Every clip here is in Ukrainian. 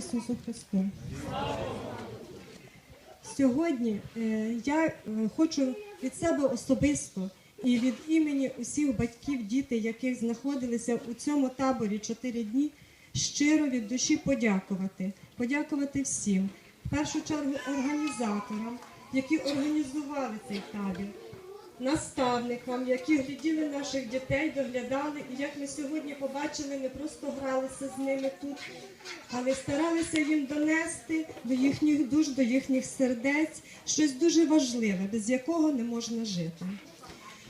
Ісусу Христу! Сьогодні е, я е, хочу від себе особисто і від імені усіх батьків, дітей, яких знаходилися у цьому таборі 4 дні, щиро від душі подякувати. Подякувати всім. В першу чергу організаторам, які організували цей табір наставникам, які гляділи наших дітей, доглядали. І як ми сьогодні побачили, не просто гралися з ними тут, але старалися їм донести до їхніх душ, до їхніх сердець щось дуже важливе, без якого не можна жити.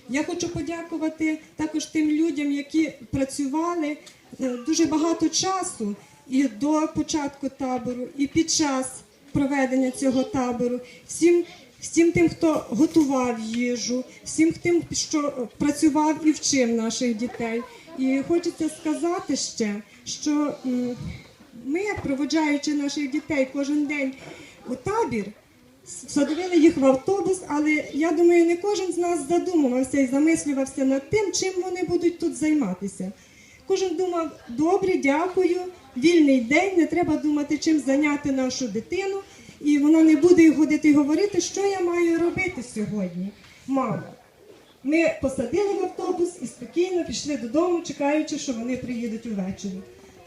Я хочу подякувати також тим людям, які працювали е, дуже багато часу і до початку табору, і під час проведення цього табору. Всім, всім тим, хто готував їжу, всім тим, що працював і вчив наших дітей. І хочеться сказати ще, що ми, проводжаючи наших дітей кожен день у табір, садовили їх в автобус, але я думаю, не кожен з нас задумувався і замислювався над тим, чим вони будуть тут займатися. Кожен думав, добре, дякую, вільний день, не треба думати, чим зайняти нашу дитину, і вона не буде ходити і говорити, що я маю робити сьогодні. Мама. Ми посадили в автобус і спокійно пішли додому, чекаючи, що вони приїдуть увечері.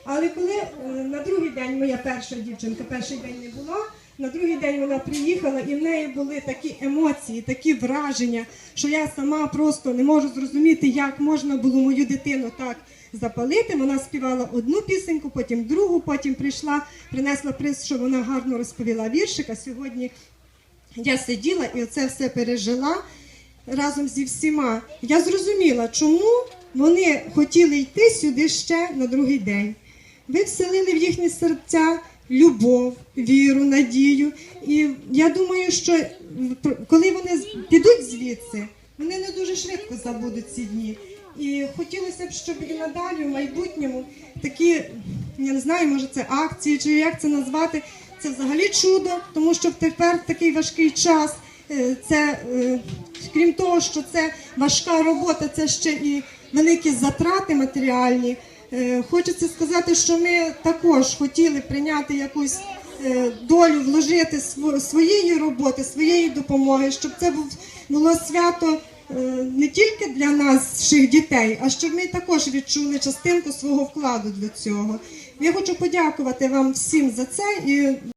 Але коли е, на другий день моя перша дівчинка, перший день не була, на другий день вона приїхала, і в неї були такі емоції, такі враження, що я сама просто не можу зрозуміти, як можна було мою дитину так запалити. Вона співала одну пісеньку, потім другу, потім прийшла, принесла приз, що вона гарно розповіла віршик. А сьогодні я сиділа і оце все пережила разом зі всіма. Я зрозуміла, чому вони хотіли йти сюди ще на другий день. Ви вселили в їхні серця любов, віру, надію. І я думаю, що коли вони підуть звідси, вони не дуже швидко забудуть ці дні. І хотілося б, щоб і надалі в майбутньому такі, я не знаю, може це акції, чи як це назвати, це взагалі чудо, тому що тепер такий важкий час. е, Це е, крім того, що це важка робота, це ще і великі затрати матеріальні. Е, Хочеться сказати, що ми також хотіли прийняти якусь е, долю, вложити сво- своєї роботи, своєї допомоги, щоб це було свято е, не тільки для наших дітей, а щоб ми також відчули частинку свого вкладу для цього. Я хочу подякувати вам всім за це і